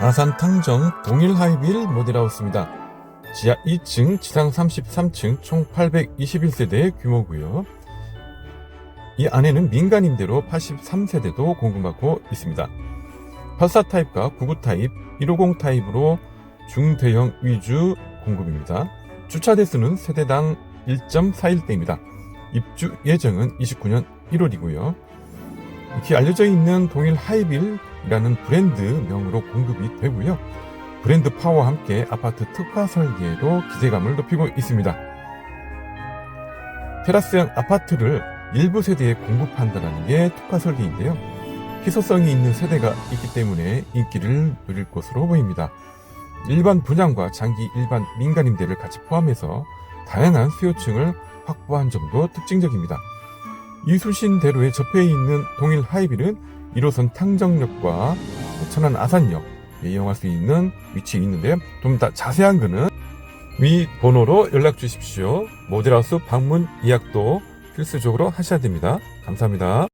아산 탕정 동일 하이빌 모델하우스입니다. 지하 2층, 지상 33층, 총 821세대의 규모고요. 이 안에는 민간 임대로 83세대도 공급받고 있습니다. 84 타입과 99 타입, 150 타입으로 중대형 위주 공급입니다. 주차 대수는 세대당 1.41대입니다. 입주 예정은 29년 1월이고요. 이렇게 알려져 있는 동일 하이빌이라는 브랜드 명으로 공급이 되고요. 브랜드 파워와 함께 아파트 특화 설계로 기대감을 높이고 있습니다. 테라스형 아파트를 일부 세대에 공급한다는 게 특화 설계인데요. 희소성이 있는 세대가 있기 때문에 인기를 누릴 것으로 보입니다. 일반 분양과 장기 일반 민간 임대를 같이 포함해서 다양한 수요층을 확보한 점도 특징적입니다. 이수신대로에 접해 있는 동일 하이빌은 1호선 탕정역과 천안 아산역 이용할 수 있는 위치에 있는데요. 좀더 자세한 거는 위 번호로 연락 주십시오. 모델하우스 방문 예약도 필수적으로 하셔야 됩니다. 감사합니다.